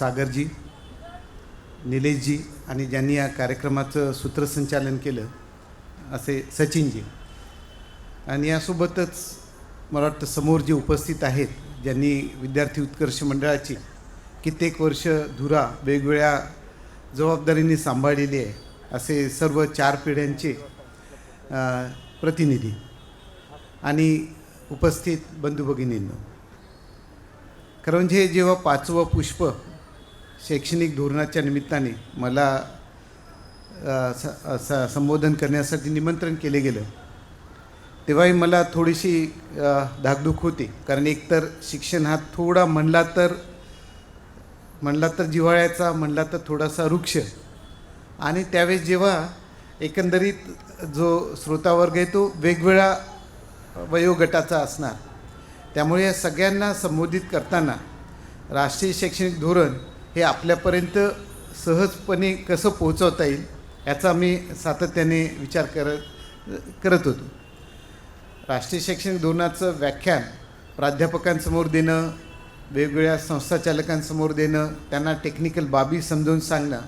सागरजी निलेशजी आणि ज्यांनी या कार्यक्रमाचं सूत्रसंचालन केलं असे सचिनजी. आणि यासोबतच मला वाटतं समोर जे उपस्थित आहेत ज्यांनी विद्यार्थी उत्कर्ष मंडळाची कित्येक वर्ष धुरा वेगवेगळ्या जबाबदारीने सांभाळलेली आहे असे सर्व चार पिढ्यांचे प्रतिनिधी आणि उपस्थित बंधू भगिनींनो. खरं म्हणजे जेव्हा पाचवं पुष्प शैक्षणिक धोरणाच्या निमित्ताने मला स संबोधन करण्यासाठी निमंत्रण केले गेलं. तेव्हाही मला थोडीशी धाकधूक होती. कारण एकतर शिक्षण हा थोडा म्हणला तर म्हणला तर जिव्हाळ्याचा म्हणला तर थोडासा वृक्ष. आणि त्यावेळेस जेव्हा एकंदरीत जो श्रोतावर्ग आहे तो वेगवेगळा वयोगटाचा असणार. त्यामुळे या सगळ्यांना संबोधित करताना राष्ट्रीय शैक्षणिक धोरण हे आपल्यापर्यंत सहजपणे कसं पोहोचवता येईल याचा मी सातत्याने विचार करत करत होतो. राष्ट्रीय शैक्षणिक धोरणाचं व्याख्यान प्राध्यापकांसमोर देणं वेगवेगळ्या संस्थाचालकांसमोर देणं त्यांना टेक्निकल बाबी समजून सांगणं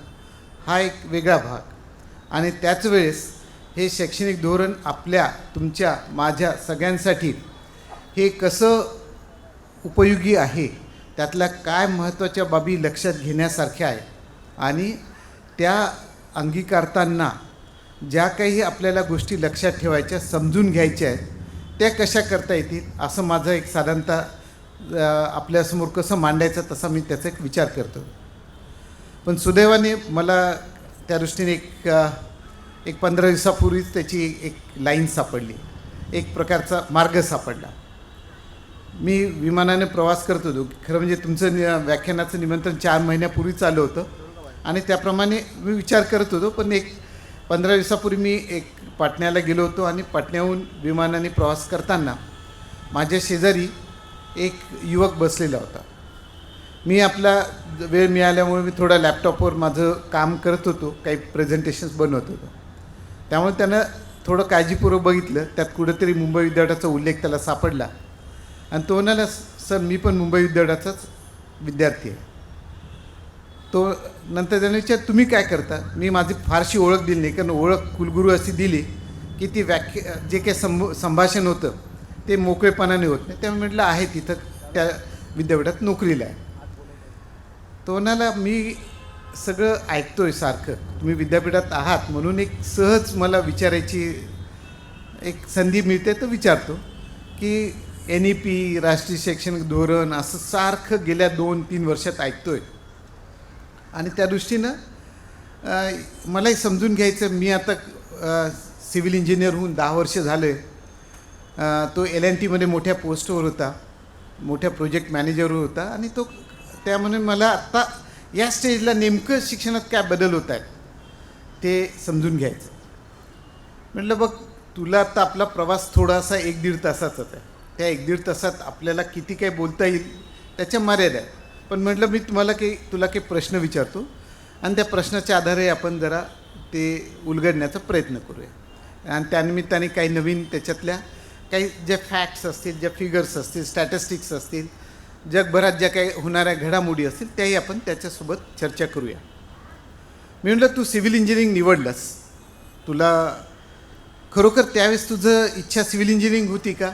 हा एक वेगळा भाग. आणि त्याच वेळेस हे शैक्षणिक धोरण आपल्या तुमच्या माझ्या सगळ्यांसाठी हे कसं उपयोगी आहे त्यातल्या काय महत्त्वाच्या बाबी लक्षात घेण्यासारख्या आहे आणि त्या अंगीकारताना ज्या काही आपल्याला गोष्टी लक्षात ठेवायच्या समजून घ्यायच्या आहेत त्या कशा करता येतील? असं माझं एक साधारणतः आपल्यासमोर कसं मांडायचं तसा मी त्याचा एक विचार करतो. पण सुदैवाने मला त्या दृष्टीने एक एक पंधरा दिवसापूर्वीच त्याची एक लाईन सापडली. एक प्रकारचा मार्ग सापडला. मी विमानाने प्रवास करत होतो. खरं म्हणजे तुमचं नि व्याख्यानाचं निमंत्रण चार महिन्यापूर्वीच आलं होतं. आणि त्याप्रमाणे मी विचार करत होतो पण एक पंधरा दिवसापूर्वी मी एक पाटण्याला गेलो होतो आणि पाटण्याहून विमानाने प्रवास करताना माझ्या शेजारी एक युवक बसलेला होता. मी आपला वेळ मिळाल्यामुळे मी थोडा लॅपटॉपवर माझं काम करत होतो काही प्रेझेंटेशन्स बनवत होतो. त्यामुळे त्यानं थोडं काळजीपूर्वक बघितलं. त्यात कुठंतरी मुंबई विद्यापीठाचा उल्लेख त्याला सापडला. आणि तो म्हणाला सर मी पण मुंबई विद्यापीठाचाच विद्यार्थी आहे. तो नंतर त्याने विचार तुम्ही काय करता? मी माझी फारशी ओळख दिली नाही. कारण ओळख कुलगुरू अशी दिली की ती व्याख्या जे काही संभ संभाषण होतं ते मोकळेपणाने होत नाही. त्यामुळे म्हटलं आहे तिथं त्या विद्यापीठात नोकरीला आहे. तो म्हणाला मी सगळं ऐकतो आहे सारखं. तुम्ही विद्यापीठात आहात म्हणून एक सहज मला विचारायची एक संधी मिळते तर विचारतो की एन ई पी राष्ट्रीय शैक्षणिक धोरण असं सारखं गेल्या दोन तीन वर्षात ऐकतोय. आणि त्या दृष्टीनं मलाही समजून घ्यायचं मी आता सिव्हिल इंजिनियर होऊन दहा वर्ष झाले. आहे तो एल एन टीमध्ये मोठ्या पोस्टवर होता मोठ्या प्रोजेक्ट मॅनेजरवर होता आणि तो त्यामुळे मला आत्ता या स्टेजला नेमकं शिक्षणात काय बदल होत आहेत ते समजून घ्यायचं. म्हटलं बघ तुला आता आपला प्रवास थोडासा एक दीड तासाचाच आहे. त्या एक दीड तासात आपल्याला किती काही बोलता येईल त्याच्या मर्यादा आहेत पण म्हटलं मी तुम्हाला काही तुला काही प्रश्न विचारतो. आणि त्या प्रश्नाच्या आधारे आपण जरा ते उलगडण्याचा प्रयत्न करूया. आणि त्यानिमित्ताने काही नवीन त्याच्यातल्या काही ज्या फॅक्ट्स असतील ज्या फिगर्स असतील स्टॅटिस्टिक्स असतील जगभरात ज्या काही होणाऱ्या घडामोडी असतील त्याही आपण त्याच्यासोबत चर्चा करूया. मी म्हटलं तू सिव्हिल इंजिनिअरिंग निवडलंस. तुला खरोखर त्यावेळेस तुझं इच्छा सिव्हिल इंजिनिअरिंग होती का?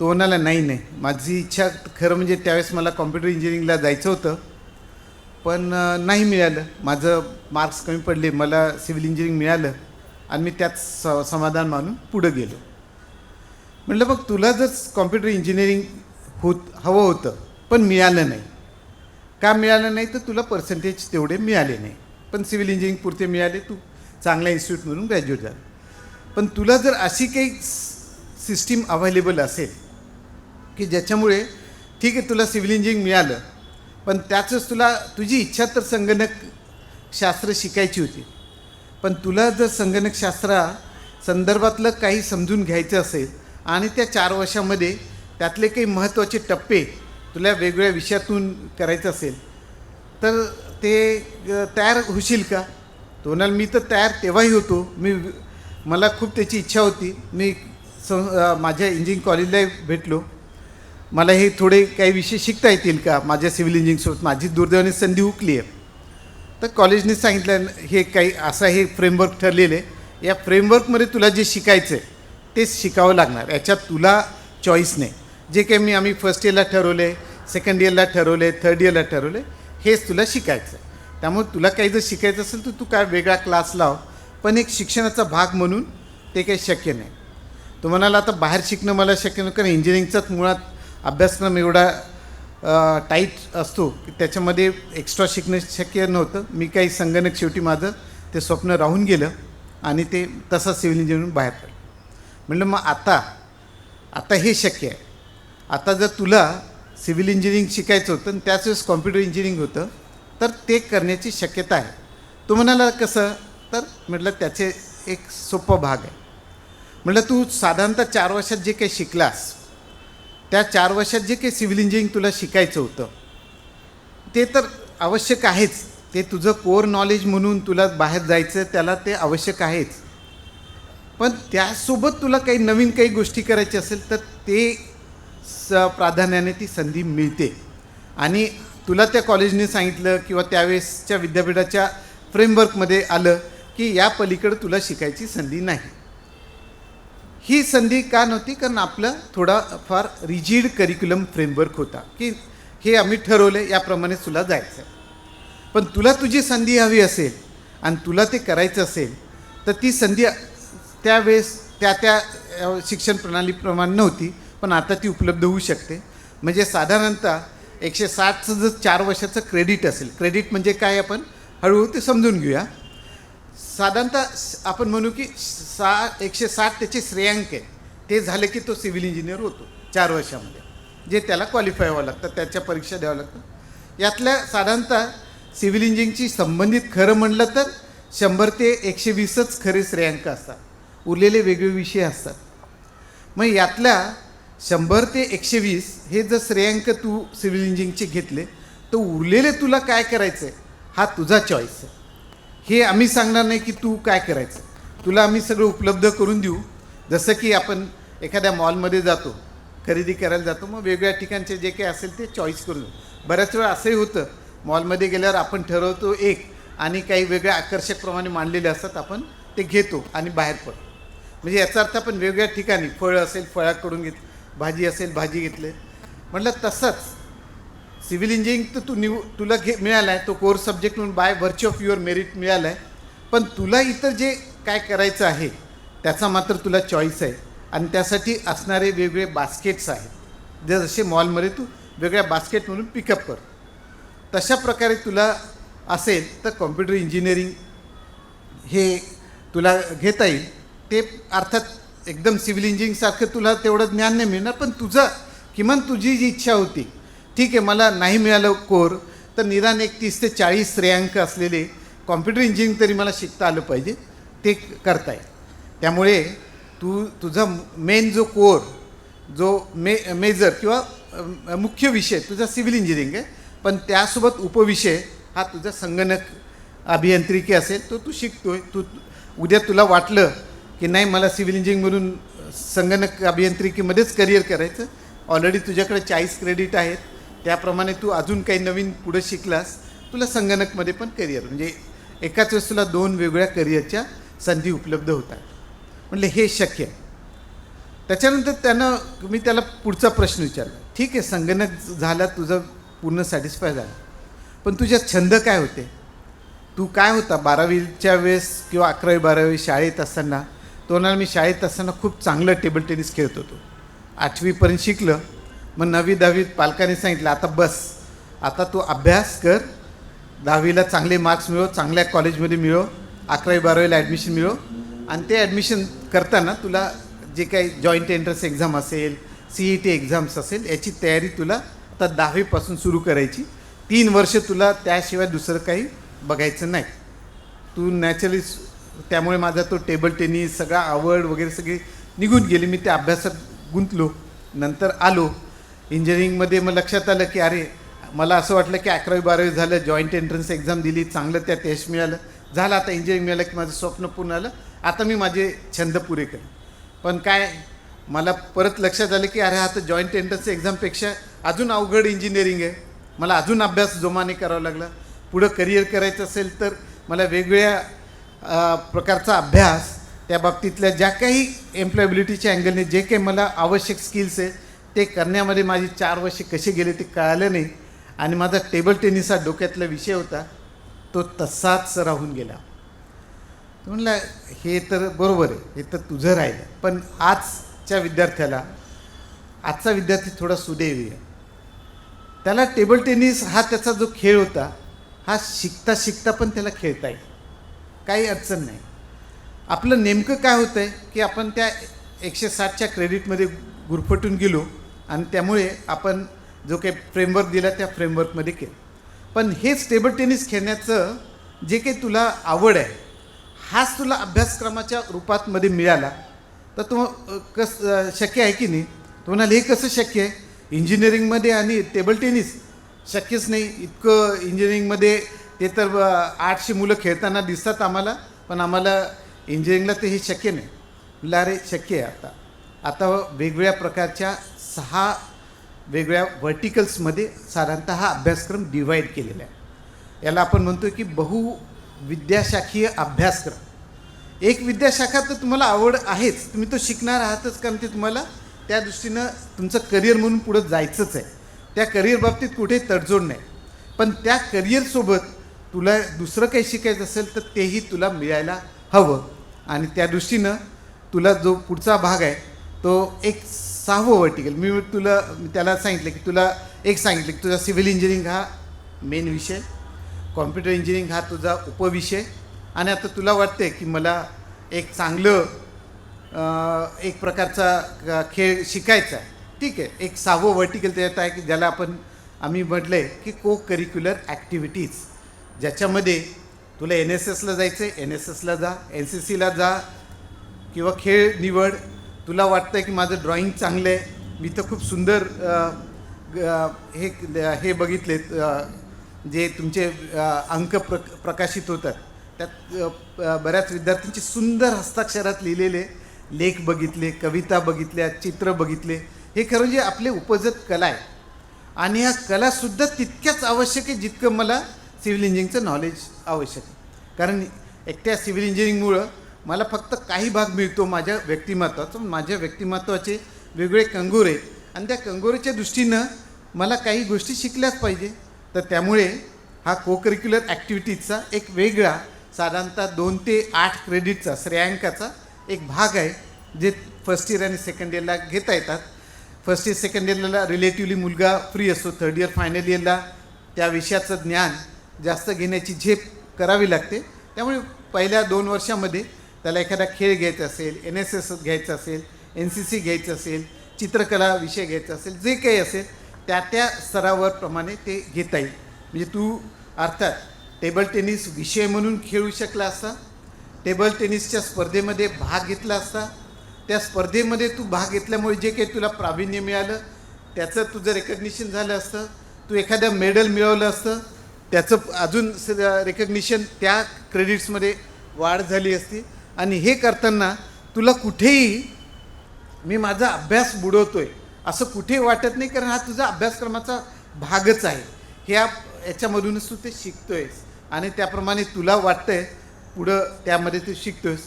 तो म्हणाला नाही नाही. माझी इच्छा खरं म्हणजे त्यावेळेस मला कॉम्प्युटर इंजिनिअरिंगला जायचं होतं. पण नाही मिळालं. माझं मार्क्स कमी पडले मला सिव्हिल इंजिनिअरिंग मिळालं आणि मी त्यात स समाधान मानून पुढं गेलो. म्हटलं बघ तुला जर कॉम्प्युटर इंजिनिअरिंग होत हवं होतं पण मिळालं नाही. का मिळालं नाही? तर तुला पर्सेंटेज तेवढे मिळाले नाही. पण सिव्हिल इंजिनिअरिंग पुरते मिळाले तू चांगल्या इन्स्टिट्यूटमधून ग्रॅज्युएट झाला. पण तुला जर अशी काही सिस्टीम अवेलेबल असेल की ज्याच्यामुळे ठीक आहे तुला सिव्हिल इंजिनिअरिंग मिळालं पण त्याचंच तुला तुझी इच्छा तर संगणक शास्त्र शिकायची होती. पण तुला जर संगणकशास्त्रा संदर्भातलं काही समजून घ्यायचं असेल आणि त्या चार वर्षामध्ये त्यातले काही महत्त्वाचे टप्पे तुला वेगवेगळ्या विषयातून करायचं असेल तर ते तयार होशील का? तो म्हणाल मी तर तयार तेव्हाही होतो. मी मला खूप त्याची इच्छा होती. मी स माझ्या इंजिनिअरिंग कॉलेजला भेटलो. मला हे थोडे काही विषय शिकता येतील का? माझ्या सिव्हिल इंजिनिअरिंगसोबत माझी दुर्दैवाने संधी हुकली आहे. तर कॉलेजने सांगितलं हे काही असं हे फ्रेमवर्क ठरलेलं आहे. या फ्रेमवर्कमध्ये तुला जे शिकायचं आहे तेच शिकावं लागणार. याच्यात तुला चॉईस नाही. जे काही मी आम्ही फर्स्ट इयरला ठरवले सेकंड इयरला ठरवले थर्ड इयरला ठरवले हेच तुला शिकायचं आहे. त्यामुळे तुला काही जर शिकायचं असेल तर तू काय वेगळा क्लास लाव. पण एक शिक्षणाचा भाग म्हणून ते काही शक्य नाही. तो म्हणाला आता बाहेर शिकणं मला शक्य नाही कारण इंजिनिअरिंगचाच मुळात अभ्यासक्रम एवढा टाईट असतो की त्याच्यामध्ये एक्स्ट्रा शिकणं शक्य नव्हतं. मी काही संगणक शेवटी माझं ते स्वप्न राहून गेलं आणि ते तसं सिव्हिल इंजिनिअरिंग बाहेर पडलं. म्हणलं मग आता आता हे शक्य आहे. आता जर तुला सिव्हिल इंजिनिअरिंग शिकायचं होतं आणि त्याच वेळेस कॉम्प्युटर इंजिनिअरिंग होतं तर ते करण्याची शक्यता आहे. तो म्हणाला कसं? तर म्हटलं त्याचे एक सोपा भाग आहे. म्हटलं तू साधारणतः चार वर्षात जे काही शिकलास त्या चार वर्षात जे काही सिव्हिल इंजिनिअरिंग तुला शिकायचं होतं ते तर आवश्यक आहेच. ते तुझं कोर नॉलेज म्हणून तुला बाहेर जायचं त्याला ते आवश्यक आहेच. पण त्यासोबत तुला काही नवीन काही गोष्टी करायच्या असेल तर ते स प्राधान्याने ती संधी मिळते. आणि तुला त्या कॉलेजने सांगितलं किंवा त्यावेळेसच्या विद्यापीठाच्या फ्रेमवर्कमध्ये आलं की या पलीकडे तुला शिकायची संधी नाही. ही संधी का नव्हती? कारण आपलं थोडा फार रिजिड करिक्युलम फ्रेमवर्क होता की हे आम्ही ठरवलं याप्रमाणे तुला जायचं आहे पण तुला तुझी संधी हवी असेल आणि तुला ते करायचं असेल तर ती संधी त्यावेळेस त्या त्या शिक्षण प्रणालीप्रमाणे नव्हती पण आता ती उपलब्ध होऊ शकते. म्हणजे साधारणतः एकशे साठचं जर चार वर्षाचं क्रेडिट असेल क्रेडिट म्हणजे काय आपण? हळूहळू ते समजून घेऊया. साधारणतः आपण म्हणू की सा एकशे साठ त्याचे श्रेयांक आहे. ते झाले की तो सिव्हिल इंजिनियर होतो चार वर्षामध्ये. जे त्याला क्वालिफाय व्हावं लागतं त्याच्या परीक्षा द्यावं लागतं यातल्या साधारणतः सिव्हिल इंजिनिअरिंगची संबंधित खरं म्हणलं तर शंभर ते एकशे वीसच खरे श्रेयांक असतात. उरलेले वेगवेगळे विषय असतात. मग यातल्या शंभर ते एकशे वीस हे जर श्रेयांक तू सिव्हिल इंजिनिअरिंगचे घेतले तर उरलेले तुला काय करायचं आहे हा तुझा चॉईस आहे. हे आम्ही सांगणार नाही की तू काय करायचं. तुला आम्ही सगळं उपलब्ध करून देऊ. जसं की आपण एखाद्या मॉलमध्ये जातो खरेदी करायला जातो मग वेगवेगळ्या ठिकाणचे जे काही असेल ते चॉईस करून देऊ. बऱ्याच वेळा असंही होतं मॉलमध्ये गेल्यावर आपण ठरवतो एक आणि काही वेगळ्या आकर्षकप्रमाणे मांडलेले असतात आपण ते घेतो आणि बाहेर पडतो म्हणजे याचा अर्थ आपण वेगवेगळ्या ठिकाणी फळं असेल फळाकडून घेत भाजी असेल भाजी घेतले. म्हटलं तसंच सिव्हिल इंजिनिअरिंग तर तू निव तुला घे मिळाला आहे तो कोर्स सब्जेक्ट म्हणून by virtue of your merit मिळाला आहे पण तुला इतर जे काय करायचं आहे त्याचा मात्र तुला चॉईस आहे. आणि त्यासाठी असणारे वेगवेगळे बास्केट्स आहेत. जे जसे मॉलमध्ये तू वेगळ्या बास्केट म्हणून पिकअप कर. तशा प्रकारे तुला असेल तर कॉम्प्युटर इंजिनिअरिंग हे तुला घेता येईल. ते अर्थात एकदम सिव्हिल इंजिनिअरिंगसारखं तुला तेवढं ज्ञान नाही मिळणार पण तुझं किमान तुझी जी इच्छा होती ठीक आहे मला नाही मिळालं कोर तर निदान एक तीस ते चाळीस श्रेयांक असलेले कॉम्प्युटर इंजिनिअरिंग तरी मला शिकता आलं पाहिजे ते करता येईल त्यामुळे तू तुझा मेन जो कोर जो मे मेजर किंवा मुख्य विषय तुझा सिव्हिल इंजिनिअरिंग आहे पण त्यासोबत उपविषय हा तुझा संगणक अभियांत्रिकी असेल तो तू शिकतोय तू उद्या तुला वाटलं की नाही मला सिव्हिल इंजिनिअरिंगमधून संगणक अभियांत्रिकीमध्येच करिअर करायचं ऑलरेडी तुझ्याकडे चाळीस क्रेडिट आहेत त्याप्रमाणे तू अजून काही नवीन पुढं शिकलास तुला संगणकमध्ये पण करिअर म्हणजे एकाच वेळेस तुला दोन वेगळ्या करिअरच्या संधी उपलब्ध होतात. म्हणले हे शक्य आहे. त्याच्यानंतर त्यानं मी त्याला पुढचा प्रश्न विचारला ठीक आहे संगणक झाला तुझं पूर्ण सॅटिस्फाय झालं. पण तुझ्या छंद काय होते? तू काय होता बारावीच्या वेळेस किंवा अकरावी बारावी शाळेत असताना? तो म्हणाला मी शाळेत असताना खूप चांगलं टेबल टेनिस खेळत होतो. आठवीपर्यंत शिकलं मग नवी दहावीत पालकांनी सांगितलं आता बस. आता तू अभ्यास कर. दहावीला चांगले मार्क्स मिळव चांगल्या कॉलेजमध्ये मिळव. अकरावी बारावीला ॲडमिशन मिळव. आणि ते ॲडमिशन करताना तुला जे काही जॉईंट एंट्रन्स एक्झाम असेल सी ई टी एक्झाम्स असेल याची तयारी तुला आता दहावीपासून सुरू करायची. तीन वर्ष तुला त्याशिवाय दुसरं काही बघायचं नाही. तू नॅचरली त्यामुळे माझा तो टेबल टेनिस सगळा आवड वगैरे सगळी निघून गेली. मी त्या अभ्यासात गुंतलो. नंतर आलो. इंजिनिअरिंगमध्ये मग लक्षात आलं की अरे मला असं वाटलं की अकरावी बारावी झालं जॉईंट एंट्रन्स एक्झाम दिली चांगलं त्यात यश मिळालं. झालं आता इंजिनिअरिंग मिळालं की माझं स्वप्न पूर्ण आलं आता मी माझे छंद पुरे करेन. पण काय मला परत लक्षात आलं की अरे हा तर जॉईंट एंट्रन्स एक्झामपेक्षा अजून अवघड इंजिनिअरिंग आहे. मला अजून अभ्यास जोमाने करावा लागला. पुढं करिअर करायचं असेल तर मला वेगवेगळ्या प्रकारचा अभ्यास त्या बाबतीतल्या ज्या काही एम्प्लॉयबिलिटीच्या अँगलने जे काही मला आवश्यक स्किल्स आहे ते करण्यामध्ये माझी चार वर्षे कसे गेले ते कळालं नाही. आणि माझा टेबल टेनिस हा डोक्यातला विषय होता. तो तसाच राहून गेला. म्हणलं म्हणला हे तर बरोबर आहे. हे तर तुझं राहिलं. पण आजच्या विद्यार्थ्याला आजचा विद्यार्थी थोडा सुदैवी आहे. त्याला टेबल टेनिस हा त्याचा जो खेळ होता हा शिकता शिकता पण त्याला खेळता येईल. काही अडचण नाही. आपलं नेमकं काय होतं आहे की आपण त्या एकशे साठच्या क्रेडिटमध्ये गुरफटून गेलो आणि त्यामुळे आपण जो काही फ्रेमवर्क दिला त्या फ्रेमवर्कमध्ये केलं. पण हेच टेबल टेनिस खेळण्याचं जे काही तुला आवड आहे हाच तुला अभ्यासक्रमाच्या रूपातमध्ये मिळाला तर तो कस शक्य आहे की नाही? तो म्हणाल हे कसं शक्य आहे? इंजिनिअरिंगमध्ये आणि टेबल टेनिस शक्यच नाही. इतकं इंजिनिअरिंगमध्ये ते तर आठशे मुलं खेळताना दिसतात आम्हाला पण आम्हाला इंजिनिअरिंगला ते हे शक्य नाही. म्हणलं अरे शक्य आहे आता. आता वेगवेगळ्या प्रकारच्या सहा वेगळ्या व्हर्टिकल्समध्ये साधारणतः हा अभ्यासक्रम डिवाईड केलेला आहे. याला आपण म्हणतो की बहु विद्याशाखीय अभ्यासक्रम. एक विद्याशाखा तर तुम्हाला आवड आहेच. तुम्ही तो शिकणार आहातच कारण ते तुम्हाला त्या दृष्टीनं तुमचं करिअर म्हणून पुढं जायचंच आहे. त्या करिअर बाबतीत कुठे तडजोड नाही. पण त्या करिअरसोबत तुला दुसरं काही शिकायचं असेल तर तेही तुला मिळायला हवं. आणि त्या दृष्टीनं तुला जो पुढचा भाग आहे तो एक सहावं वर्टिकल. मी तुला त्याला सांगितलं की तुला एक सांगितलं की तुझा सिव्हिल इंजिनिअरिंग हा मेन विषय. कॉम्प्युटर इंजिनिअरिंग हा तुझा उपविषय. आणि आता तुला वाटते की मला एक चांगलं एक प्रकारचा खेळ शिकायचा आहे. ठीक आहे एक सहावं वर्टिकल त्याच्यात आहे की ज्याला आपण आम्ही म्हटलं आहे की को करिक्युलर ॲक्टिव्हिटीज ज्याच्यामध्ये तुला एन एस एसला जायचं आहे एन एस एसला जा एन सी सीला जा किंवा खेळ निवड तुला वाटतं आहे की माझं ड्रॉइंग चांगलं आहे मी तर खूप सुंदर हे हे बघितलेत जे तुमचे अंक प्र प्रकाशित होतात. त्यात बऱ्याच विद्यार्थ्यांचे सुंदर हस्ताक्षरात लिहिलेले लेख बघितले कविता बघितल्या चित्र बघितले. हे खरं म्हणजे आपले उपजत कला आहे. आणि ह्या कलासुद्धा तितक्याच आवश्यक आहे जितकं मला सिव्हिल इंजिनिअरिंगचं नॉलेज आवश्यक आहे. कारण एकट्या सिव्हिल इंजिनिअरिंगमुळं मला फक्त काही भाग मिळतो माझ्या व्यक्तिमत्वाचा. माझ्या व्यक्तिमत्वाचे वेगवेगळे कंगोर आहेत. आणि त्या कंगोरीच्या दृष्टीनं मला काही गोष्टी शिकल्याच पाहिजे. तर त्यामुळे हा को करिक्युलर ॲक्टिव्हिटीजचा एक वेगळा साधारणतः दोन ते आठ क्रेडिटचा श्रेयांकाचा एक भाग आहे जे फर्स्ट इयर आणि सेकंड इयरला घेता येतात. फर्स्ट इयर सेकंड इयरला रिलेटिव्हली मुलगा फ्री असतो. थर्ड इयर फायनल इयरला त्या विषयाचं ज्ञान जास्त घेण्याची झेप करावी लागते. त्यामुळे पहिल्या दोन वर्षामध्ये त्याला एखादा खेळ घ्यायचा असेल एन एस एस घ्यायचं असेल एन सी सी घ्यायचं असेल चित्रकला विषय घ्यायचा असेल जे काही असेल त्या त्या स्तरावर प्रमाणे ते घेता येईल. म्हणजे तू अर्थात टेबल टेनिस विषय म्हणून खेळू शकला असता टेबल टेनिसच्या स्पर्धेमध्ये भाग घेतला असता त्या स्पर्धेमध्ये तू भाग घेतल्यामुळे जे काही तुला प्रावीण्य मिळालं त्याचं तुझं रेकग्निशन झालं असतं तू एखादं मेडल मिळवलं असतं त्याचं अजून रेकग्निशन त्या क्रेडिट्समध्ये वाढ झाली असती. आणि हे करताना तुला कुठेही मी माझा अभ्यास बुडवतोय असं कुठे वाटत नाही कारण हा तुझा अभ्यासक्रमाचा भागच आहे. हे याच्यामधूनच तू ते शिकतोयस आणि त्याप्रमाणे तुला वाटतंय पुढं त्यामध्ये तू शिकतोयस.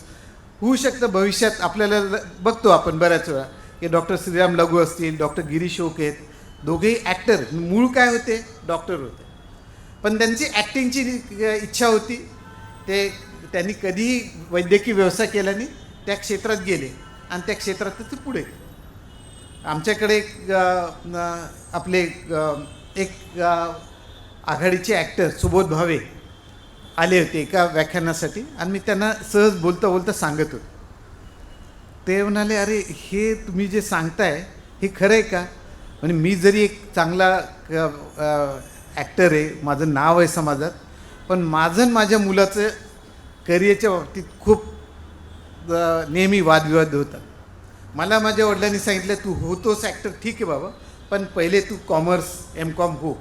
होऊ शकतं भविष्यात आपल्याला बघतो आपण बऱ्याच वेळा की डॉक्टर श्रीराम लघु असतील डॉक्टर गिरीश ओक आहेत. दोघेही ॲक्टर मूळ काय होते? डॉक्टर होते. पण त्यांची ॲक्टिंगची इच्छा होती ते त्यांनी कधीही वैद्यकीय व्यवसाय केला नाही त्या क्षेत्रात गेले. आणि त्या क्षेत्रात ते पुढे. आमच्याकडे एक, आपले एक आघाडीचे ॲक्टर सुबोध भावे आले होते एका व्याख्यानासाठी. आणि मी त्यांना सहज बोलता बोलता सांगत होतो. ते म्हणाले अरे हे तुम्ही जे सांगताय हे खरं आहे का? म्हणजे मी जरी एक चांगला ॲक्टर आहे माझं नाव आहे समाजात पण माझं आणि माझ्या मुलाचं करिअरच्या बाबतीत खूप नेहमी वादविवाद होतात. मला माझ्या वडिलांनी सांगितलं तू होतोस ॲक्टर ठीक आहे बाबा पण पहिले तू कॉमर्स एम कॉम हो.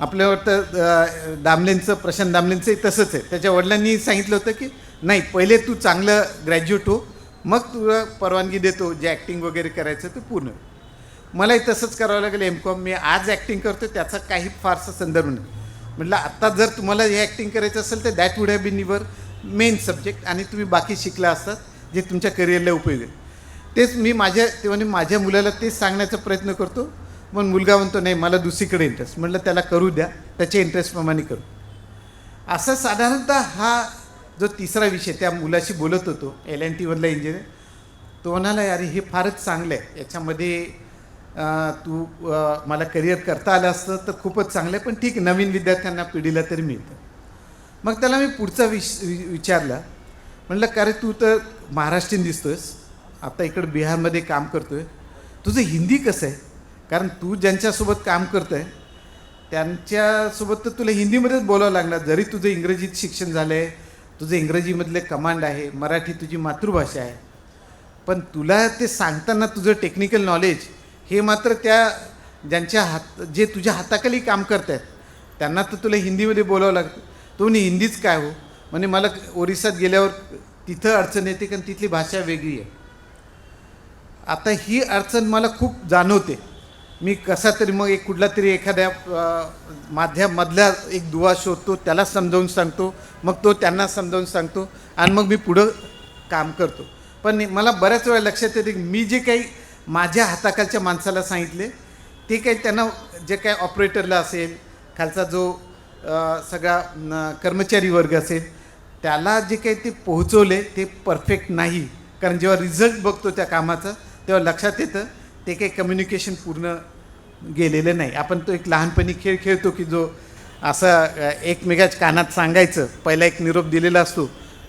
आपल्या वाटतं दामलेंचं प्रशांत दामलेंचंही तसंच आहे. त्याच्या वडिलांनी सांगितलं होतं की नाही पहिले तू चांगलं ग्रॅज्युएट हो मग तुला परवानगी देतो जे ॲक्टिंग वगैरे करायचं ते पूर्ण. मलाही तसंच करावं लागेल एम कॉम मी आज ॲक्टिंग करतो त्याचा काही फारसा संदर्भ नाही. म्हटलं आत्ता जर तुम्हाला हे ॲक्टिंग करायचं असेल तर that would have been your main subject आणि तुम्ही बाकी शिकला असतात जे तुमच्या करिअरला उपयोग आहे. तेच मी माझ्या तेव्हा माझ्या मुलाला तेच सांगण्याचा प्रयत्न करतो. पण मुलगा म्हणतो नाही मला दुसरीकडे इंटरेस्ट म्हटलं त्याला करू द्या त्याच्या इंटरेस्टप्रमाणे करू. असं साधारणतः हा जो तिसरा विषय त्या मुलाशी बोलत होतो एल एन टीमधला इंजिनियर तो म्हणाला अरे हे फारच चांगलं आहे. याच्यामध्ये तू मला करिअर करता आलं असतं तर खूपच चांगलं आहे पण ठीक नवीन विद्यार्थ्यांना पिढीला तरी मिळतं. मग त्याला मी पुढचा विश वि- विचारला. म्हटलं का रे तू तर महाराष्ट्रीयन दिसतोयस. आता इकडं बिहारमध्ये काम करतोय. तुझं हिंदी कसं आहे? कारण तू ज्यांच्यासोबत काम करतोय त्यांच्यासोबत तर तुला हिंदीमध्येच बोलावं लागणार. जरी तुझं इंग्रजीत शिक्षण झालं आहे तुझं इंग्रजीमधले कमांड आहे मराठी तुझी मातृभाषा आहे. पण तुला ते सांगताना तुझं टेक्निकल नॉलेज हे मात्र त्या ज्यांच्या हात जे तुझ्या हाताखाली काम करत आहेत त्यांना तर तुला हिंदीमध्ये बोलावं लागतं. तो म्हणे हिंदीच काय हो? म्हणे मला ओरिसात गेल्यावर तिथं अडचण येते कारण तिथली भाषा वेगळी आहे. आता ही अडचण मला खूप जाणवते. मी कसा तरी मग एक कुठला तरी एखाद्या अ, एक दुवा शोधतो त्याला समजावून सांगतो मग तो त्यांना समजावून सांगतो आणि मग मी पुढं काम करतो. पण मला बऱ्याच वेळा लक्षात येते की मी जे काही माझ्या हाताखालच्या माणसाला सांगितले. ते काही त्यांना जे काय ऑपरेटरला असेल खालचा जो सगळा कर्मचारी वर्ग असेल त्याला जे काही ते पोहोचवले ते परफेक्ट नाही. कारण जेव्हा रिझल्ट बघतो त्या कामाचा तेव्हा लक्षात येतं ते काही कम्युनिकेशन पूर्ण गेलेलं नाही. आपण तो एक लहानपणी खेळ खेळतो की जो असा एकमेकाच्या कानात सांगायचं. पहिला एक निरोप दिलेला असतो.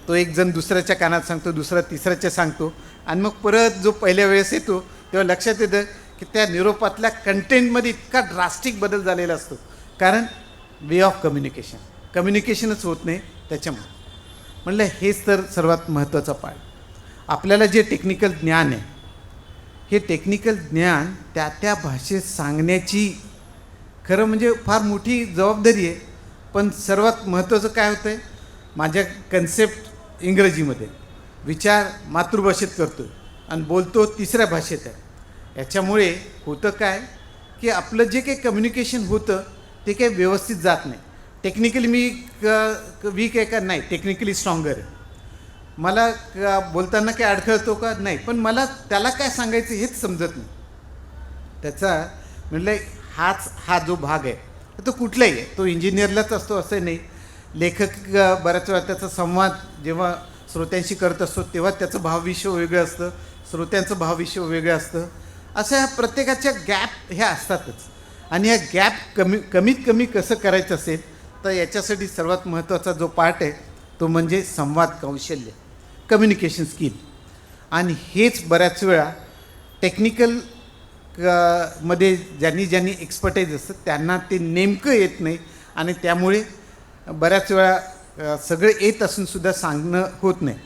तो एक जण दुसऱ्याच्या कानात सांगतो दुसरा तिसऱ्याच्या सांगतो. आणि मग परत जो पहिल्या वेळेस येतो तेव्हा लक्षात येतं की त्या निरोपातल्या कंटेंटमध्ये इतका ड्रास्टिक बदल झालेला असतो. कारण वे ऑफ कम्युनिकेशन कम्युनिकेशनच होत नाही त्याच्यामुळे. म्हणलं हेच तर सर्वात महत्त्वाचा पार्ट आपल्याला जे टेक्निकल ज्ञान आहे हे टेक्निकल ज्ञान त्या त्या भाषेत सांगण्याची खरं म्हणजे फार मोठी जबाबदारी आहे. पण सर्वात महत्त्वाचं काय होतं आहे माझ्या कन्सेप्ट इंग्रजीमध्ये. विचार मातृभाषेत करतो आणि बोलतो तिसऱ्या भाषेत आहे. याच्यामुळे होतं काय की आपलं जे काही कम्युनिकेशन होतं ते काही व्यवस्थित जात नाही. टेक्निकली मी क वीक आहे का? नाही टेक्निकली स्ट्रॉंगर आहे. मला का बोलताना काय अडखळतो का? नाही पण मला त्याला काय सांगायचं हेच समजत नाही. त्याचा म्हटलं हाच हा जो भाग आहे तो कुठलाही आहे. तो इंजिनियरलाच असतो असं नाही. लेखक बऱ्याच वेळा त्याचा संवाद जेव्हा श्रोत्यांशी करत असतो तेव्हा त्याचं भावविश्व वेगळं असतं. श्रोत्यांचं भावविश्व वेगळं असतं. असं ह्या प्रत्येकाच्या गॅप ह्या असतातच. आणि ह्या गॅप कमी कमीत कमी कसं करायचं असेल तर याच्यासाठी सर्वात महत्त्वाचा जो पार्ट आहे तो म्हणजे संवाद कौशल्य कम्युनिकेशन स्किल आणि हेच बऱ्याच वेळा टेक्निकलमध्ये ज्यांनी ज्यांनी एक्सपर्टाईज असतं त्यांना ते नेमकं येत नाही. आणि त्यामुळे बऱ्याच वेळा सगळं येत असूनसुद्धा सांगणं होत नाही.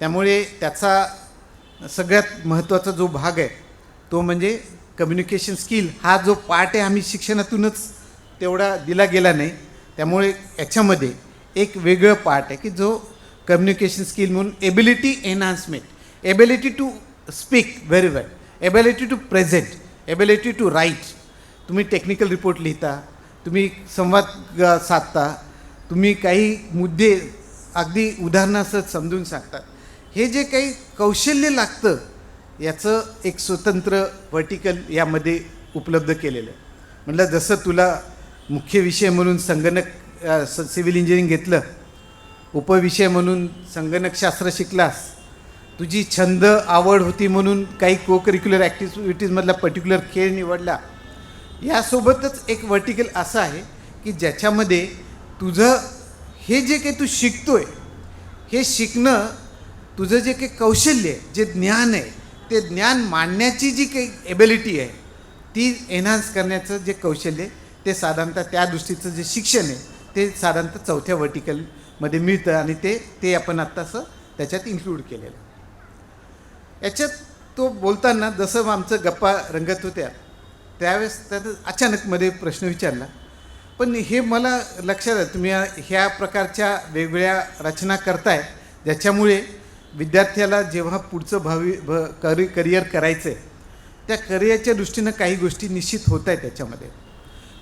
त्यामुळे त्याचा सगळ्यात महत्त्वाचा जो भाग आहे तो म्हणजे कम्युनिकेशन स्किल हा जो पार्ट आहे आम्ही शिक्षणातूनच तेवढा दिला गेला नाही. त्यामुळे याच्यामध्ये एक वेगळं पार्ट आहे की जो कम्युनिकेशन स्किल म्हणून ability enhancement ability to speak very well ability to present ability to write तुम्ही टेक्निकल रिपोर्ट लिहिता तुम्ही संवाद साधता तुम्ही काही मुद्दे अगदी उदाहरणासह समजून सांगतात हे जे काही कौशल्य लागतं याचं एक स्वतंत्र वर्टिकल यामध्ये उपलब्ध केलेलं आहे. म्हटलं जसं तुला मुख्य विषय म्हणून संगणक सिव्हिल इंजिनिअरिंग घेतलं उपविषय म्हणून संगणकशास्त्र शिकलास तुझी छंद आवड होती म्हणून काही को करिक्युलर ॲक्टिव्हिटीजमधला पर्टिक्युलर खेळ निवडला यासोबतच एक वर्टिकल असं आहे की ज्याच्यामध्ये तुझं हे जे काही तू शिकतो आहे हे शिकणं तुझं जे काही कौशल्य आहे जे ज्ञान आहे ते ज्ञान मांडण्याची जी काही एबिलिटी आहे ती एन्हान्स करण्याचं जे कौशल्य आहे ते साधारणतः त्या दृष्टीचं जे शिक्षण आहे ते साधारणतः चौथ्या वर्टिकलमध्ये मिळतं आणि ते ते आपण आत्ताचं त्याच्यात इन्क्लूड केलेलं याच्यात तो बोलताना जसं आमचं गप्पा रंगत होत्या त्यावेळेस त्यात अचानक मध्ये प्रश्न विचारला. पण हे मला लक्षात आहे तुम्ही ह्या प्रकारच्या वेगवेगळ्या रचना करताय ज्याच्यामुळे विद्यार्थ्याला जेव्हा पुढचं भावी भ करि करिअर करायचं आहे त्या करिअरच्या दृष्टीनं काही गोष्टी निश्चित होत आहेत त्याच्यामध्ये.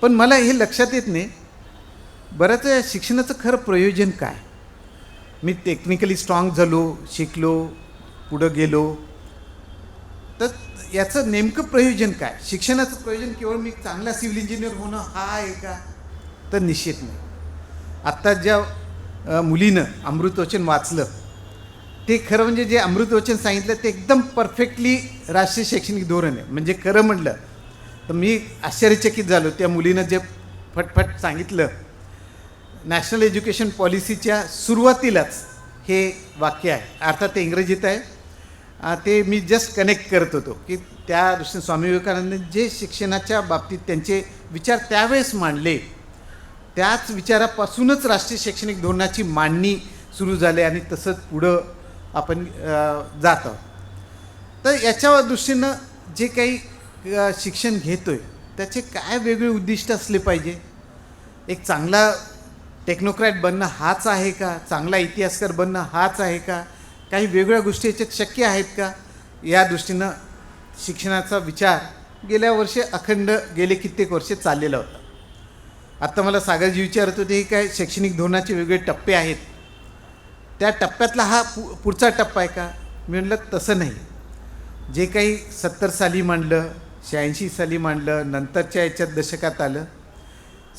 पण मला हे लक्षात येत नाही बऱ्याच शिक्षणाचं खरं प्रयोजन काय? मी टेक्निकली स्ट्रॉंग झालो शिकलो पुढं गेलो तर याचं नेमकं प्रयोजन काय? शिक्षणाचं प्रयोजन केवळ मी चांगला सिव्हिल इंजिनियर होणं हा आहे का? तर निश्चित नाही. आत्ता ज्या मुलीनं अमृतवचन वाचलं ते खरं म्हणजे जे अमृतवचन सांगितलं ते एकदम परफेक्टली राष्ट्रीय शैक्षणिक धोरण आहे. म्हणजे खरं म्हटलं तर मी आश्चर्यचकित झालो. त्या मुलीनं जे फटफट सांगितलं नॅशनल एज्युकेशन पॉलिसीच्या सुरुवातीलाच हे वाक्य आहे. अर्थात ते इंग्रजीत आहे. ते मी जस्ट कनेक्ट करत होतो की त्या दृष्टीने स्वामी विवेकानंद जे शिक्षणाच्या बाबतीत त्यांचे विचार त्यावेळेस मांडले त्याच विचारापासूनच राष्ट्रीय शैक्षणिक धोरणाची मांडणी सुरू झाली आणि तसंच पुढं आपण जातो तर याच्या दृष्टीनं जे काही शिक्षण घेतो आहे त्याचे काय वेगळे उद्दिष्ट असले पाहिजे? एक चांगला टेक्नोक्रॅट बनणं हाच आहे का? चांगला इतिहासकार बनणं हाच आहे का? काही वेगळ्या गोष्टी याच्यात शक्य आहेत का? या दृष्टीनं शिक्षणाचा विचार गेल्या वर्षी अखंड गेले कित्येक वर्षे चाललेला होता. आत्ता मला सागरजी विचारत होते की काय शैक्षणिक धोरणाचे वेगळे टप्पे आहेत? त्या टप्प्यातला हा पु पुढचा टप्पा आहे का? मी म्हणलं तसं नाही. जे काही सत्तर साली मांडलं शहाऐंशी साली मांडलं नंतरच्या याच्यात दशकात आलं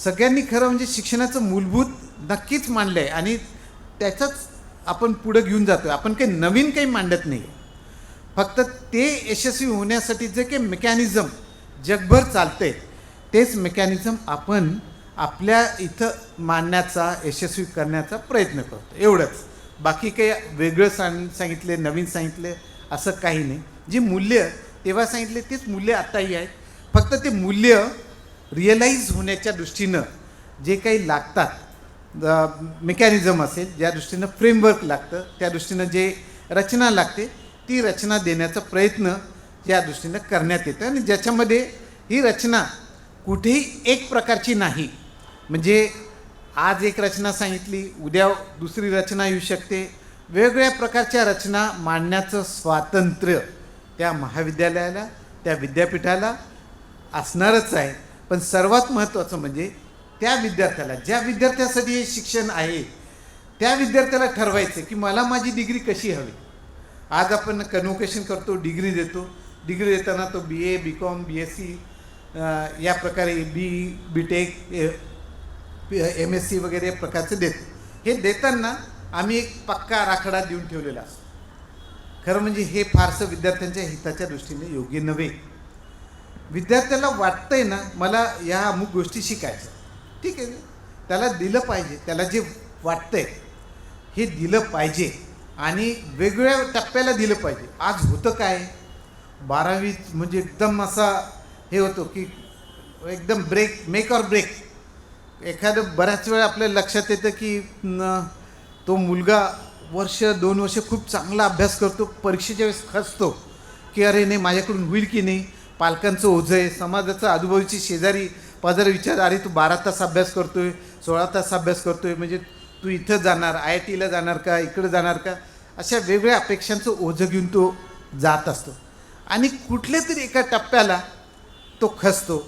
सगळ्यांनी खरं म्हणजे शिक्षणाचं मूलभूत नक्कीच मांडलं आहे आणि त्याचंच आपण पुढं घेऊन जातो आपण काही नवीन काही मांडत नाही. फक्त ते यशस्वी होण्यासाठी जे काही मेकॅनिझम जगभर चालतं आहे तेच मेकॅनिझम आपण आपल्या इथं मांडण्याचा यशस्वी करण्याचा प्रयत्न करतो एवढंच. बाकी काही वेगळं सांग सांगितले नवीन सांगितले असं काही नाही. जी मूल्य तेव्हा सांगितले तेच मूल्य आत्ताही आहेत. फक्त ते मूल्य रिअलाईज होण्याच्या दृष्टीनं जे काही लागतात मेकॅनिझम असेल ज्या दृष्टीनं फ्रेमवर्क लागतं त्या दृष्टीनं जे रचना लागते ती रचना देण्याचा प्रयत्न या दृष्टीनं करण्यात येतं. आणि ज्याच्यामध्ये ही रचना कुठेही एक प्रकारची नाही. म्हणजे आज एक रचना सांगितली उद्या दुसरी रचना येऊ शकते. वेगवेगळ्या प्रकारच्या रचना मांडण्याचं स्वातंत्र्य त्या महाविद्यालयाला त्या विद्यापीठाला असणारच आहे. पण सर्वात महत्त्वाचं म्हणजे त्या विद्यार्थ्याला ज्या विद्यार्थ्यासाठी हे शिक्षण आहे त्या विद्यार्थ्याला ठरवायचं की मला माझी डिग्री कशी हवी. आज आपण कन्व्होकेशन करतो डिग्री देतो. डिग्री देताना तो B A B com B S C या प्रकारे B B tech M S C वगैरे प्रकारचे देत. हे देताना आम्ही एक पक्का राखडा देऊन ठेवलेला. असतो खरं म्हणजे हे फारसं विद्यार्थ्यांच्या हिताच्या दृष्टीने योग्य नव्हे. विद्यार्थ्याला वाटतंय ना मला या अमुक गोष्टी शिकायचं ठीक आहे. त्याला दिलं पाहिजे. त्याला जे वाटतंय हे दिलं पाहिजे. आणि वेगवेगळ्या टप्प्याला दिलं पाहिजे. आज होतं काय? बारावीत म्हणजे एकदम असा हे होतो की एकदम ब्रेक मेक ऑर ब्रेक एखादं बऱ्याच वेळा आपल्या लक्षात येतं की न, तो मुलगा वर्ष दोन वर्ष खूप चांगला अभ्यास करतो परीक्षेच्या वेळेस खचतो की अरे नाही माझ्याकडून होईल की नाही? पालकांचं ओझं आहे समाजाचं आजूबाजूची शेजारी पाजारी विचार अरे तू बारा तास अभ्यास करतो आहे सोळा तास अभ्यास करतो आहे म्हणजे तू इथं जाणार आय आय टीला जाणार का इकडं जाणार का? अशा वेगवेगळ्या अपेक्षांचं ओझं घेऊन तो जात असतो. आणि कुठल्या तरी एका टप्प्याला तो खचतो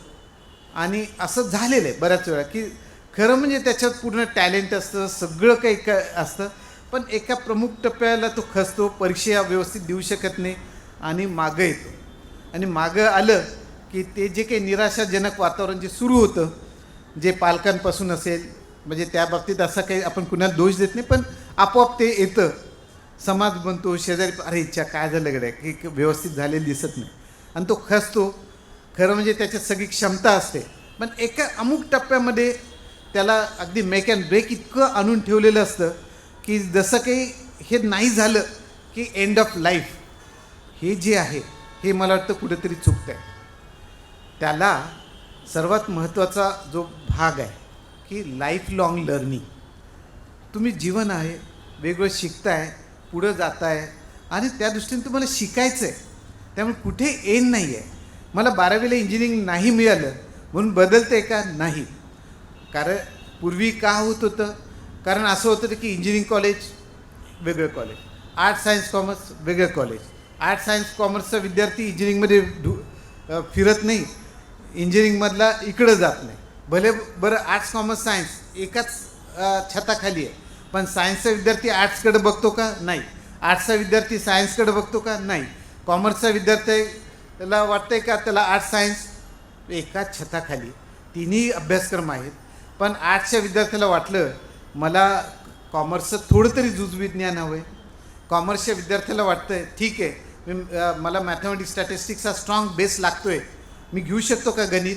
आणि असं झालेलं आहे बऱ्याच वेळा की खरं म्हणजे त्याच्यात पूर्ण टॅलेंट असतं सगळं काही का असतं पण एका प्रमुख टप्प्याला तो खसतो परीक्षा व्यवस्थित देऊ शकत नाही आणि मागं येतो. आणि मागं आलं की ते जे काही निराशाजनक वातावरण जे सुरू होतं जे पालकांपासून असेल म्हणजे त्या बाबतीत असं काही आपण कुणाला दोष देत नाही पण आपोआप ते येतं. समाज बनतो शेजारी अरे इच्छा काय झालं गड्या? की व्यवस्थित झालेलं दिसत नाही. आणि तो खसतो खरं म्हणजे त्याच्यात सगळी क्षमता असते. पण एका अमुक टप्प्यामध्ये त्याला अगदी मेक अँड ब्रेक इतकं आणून ठेवलेलं असतं की जसं काही हे नाही झालं की एंड ऑफ लाईफ हे जे आहे हे मला वाटतं कुठेतरी चुकतं आहे त्याला सर्वात महत्त्वाचा जो भाग आहे की लाईफ लाँग लर्निंग तुम्ही जीवन आहे वेगळं शिकताय पुढं जाताय आणि त्या दृष्टीने तुम्हाला शिकायचं आहे त्यामुळे कुठे एन नाही आहे मला बारावीला इंजिनिअरिंग नाही मिळालं म्हणून बदलतं आहे का? नाही. कारण पूर्वी का होत होतं? कारण असं होतं की इंजिनिअरिंग कॉलेज वेगळं कॉलेज आर्ट सायन्स कॉमर्स वेगळं कॉलेज आर्ट सायन्स कॉमर्सचा विद्यार्थी इंजिनिअरिंगमध्ये ढू फिरत नाही. इंजिनिअरिंगमधला इकडं जात नाही. भले बरं आर्ट्स कॉमर्स सायन्स एकाच छताखाली आहे. पण सायन्सचा विद्यार्थी आर्ट्सकडे बघतो का? नाही. आर्ट्सचा विद्यार्थी सायन्सकडे बघतो का? नाही. कॉमर्सचा विद्यार्थी त्याला वाटतंय का त्याला आर्ट सायन्स एकाच छताखाली तिन्ही अभ्यासक्रम आहेत. पण आर्ट्सच्या विद्यार्थ्याला वाटलं मला कॉमर्सचं थोडं तरी जुजविज्ञान हवं आहे कॉमर्सच्या विद्यार्थ्याला वाटतं ठीक आहे मी मला मॅथमॅटिक्स स्टॅटिस्टिक्सचा स्ट्रॉंग बेस लागतो आहे मी घेऊ शकतो का गणित?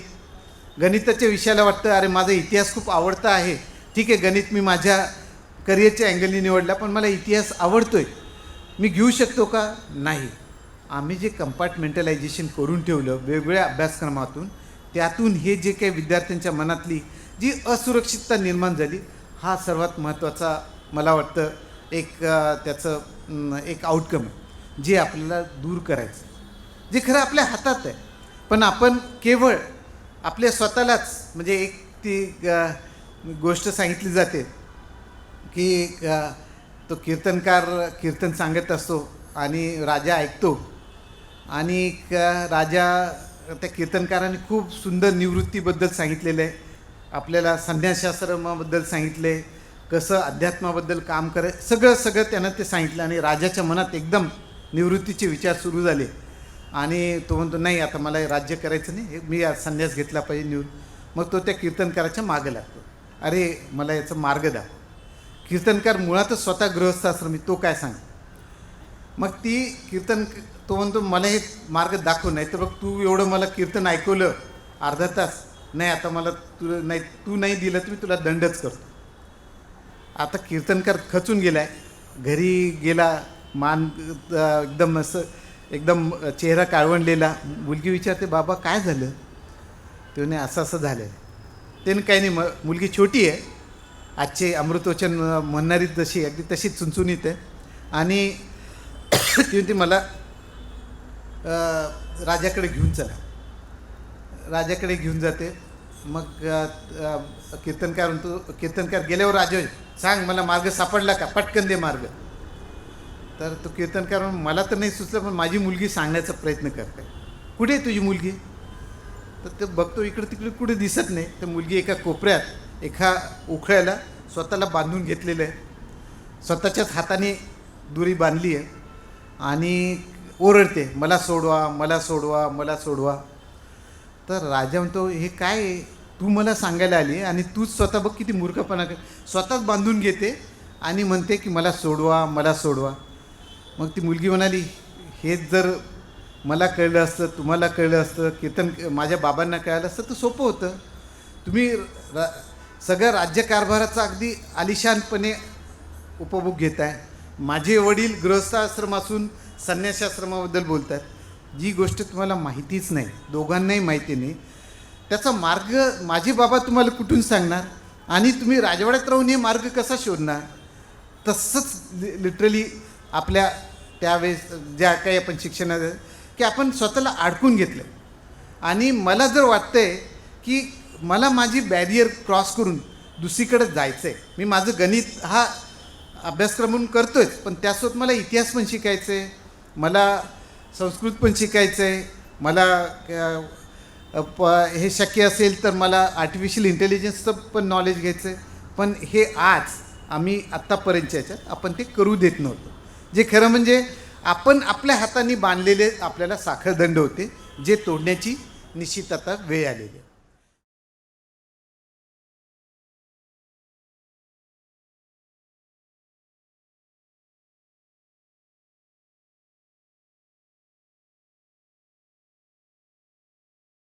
गणिताच्या विषयाला वाटतं अरे माझा इतिहास खूप आवडता आहे. ठीक आहे गणित मी माझ्या करिअरच्या अँगलनी निवडला पण मला इतिहास आवडतो आहे मी घेऊ शकतो का? नाही. आम्ही जे कंपार्टमेंटलायझेशन करून ठेवलं वेगवेगळ्या अभ्यासक्रमातून त्यातून हे जे काही विद्यार्थ्यांच्या मनातली जी असुरक्षितता निर्माण झाली हा सर्वात महत्त्वाचा मला वाटतं एक त्याचं एक आउटकम आहे जे आपल्याला दूर करायचं. जे खरं आपल्या हातात आहे. पण आपण केवळ आपल्या स्वतःलाच म्हणजे एक ती गोष्ट सांगितली जाते की तो कीर्तनकार कीर्तन सांगत असतो आणि राजा ऐकतो आणि क- राजा त्या कीर्तनकाराने खूप सुंदर निवृत्तीबद्दल सांगितलेलं आहे. आपल्याला संन्यासाश्रमाबद्दल सांगितले कसं अध्यात्माबद्दल काम करे सगळं सगळं त्यानं ते सांगितलं आणि राजाच्या मनात एकदम निवृत्तीचे विचार सुरू झाले. आणि तो म्हणतो नाही आता मला हे राज्य करायचं नाही हे मी संन्यास घेतला पाहिजे निवृत्त. मग तो त्या कीर्तनकाराच्या मागं लागतो. अरे मला याचा मार्ग दाखव. कीर्तनकार मुळातच स्वतः गृहस्थाश्रमी तो काय सांग मग ती कीर्तन तो म्हणतो मला हे मार्ग दाखव नाही तर बघ तू एवढं मला कीर्तन ऐकवलं अर्धा तास. नाही आता मला तू नाही तू नाही दिलं तर मी तुला दंडच करतो. आता कीर्तनकार खचून गेलाय. घरी गेला मान एकदम असं एकदम चेहरा काळवणलेला मुलगी विचारते बाबा काय झालं? त्याने असं असं झालं त्याने काही नाही म मुलगी छोटी आहे. आजचे अमृतवचन म्हणणारी जशी अगदी तशीच चुनचुनीत आहे. आणि ती मला राजाकडे घेऊन चला. राजाकडे घेऊन जाते. मग कीर्तनकार म्हणतो कीर्तनकार गेल्यावर राजा सांग मला मार्ग सापडला का? पटकन दे मार्ग. तर तो कीर्तनकार म्हणून मला तर नाही सुचलं पण माझी मुलगी सांगण्याचा प्रयत्न करते. कुठे आहे तुझी मुलगी? तर ते बघतो इकडे तिकडे कुठे दिसत नाही. तर मुलगी एका कोपऱ्यात एका उखळ्याला स्वतःला बांधून घेतलेलं आहे. स्वतःच्याच हाताने दुरी बांधली आहे. आणि ओरडते मला सोडवा मला सोडवा मला सोडवा. तर राजा म्हणतो हे काय? तू मला सांगायला आली आणि तूच स्वतः बघ किती मूर्खपणा स्वतःच बांधून घेते आणि म्हणते की मला सोडवा मला सोडवा. मग ती मुलगी म्हणाली हेच जर मला कळलं असतं तुम्हाला कळलं असतं कीर्तन माझ्या बाबांना कळलं असतं तर सोपं होतं. तुम्ही रा सगळ्या राज्यकारभाराचा अगदी आलिशानपणे उपभोग घेत आहे माझे वडील गृहस्थाश्रम असून संन्यासाश्रमाबद्दल बोलतात. जी गोष्ट तुम्हाला माहितीच नाही दोघांनाही माहिती नाही त्याचा मार्ग माझे बाबा तुम्हाला कुठून सांगणार? आणि तुम्ही राजवाड्यात राहून हे मार्ग कसा शोधणार? तसंच लि लिटरली आपल्या त्यावेळेस ज्या काही आपण शिक्षणात की आपण स्वतःला अडकून घेतलं. आणि मला जर वाटतंय की मला माझी बॅरियर क्रॉस करून दुसरीकडे जायचं आहे मी माझं गणित हा अभ्यासक्रम म्हणून करतोय पण त्यासोबत मला इतिहास पण शिकायचं आहे मला संस्कृत पण शिकायचं आहे मला प हे शक्य असेल तर मला आर्टिफिशियल इंटेलिजन्सचं पण नॉलेज घ्यायचं आहे पण हे आज आम्ही आत्तापर्यंतच्या याच्यात आपण ते करू देत नव्हतो. जे खरं म्हणजे आपण आपल्या हाताने बांधलेले आपल्याला साखरदंड होते जे तोडण्याची निश्चित आता वेळ आलेली आहे.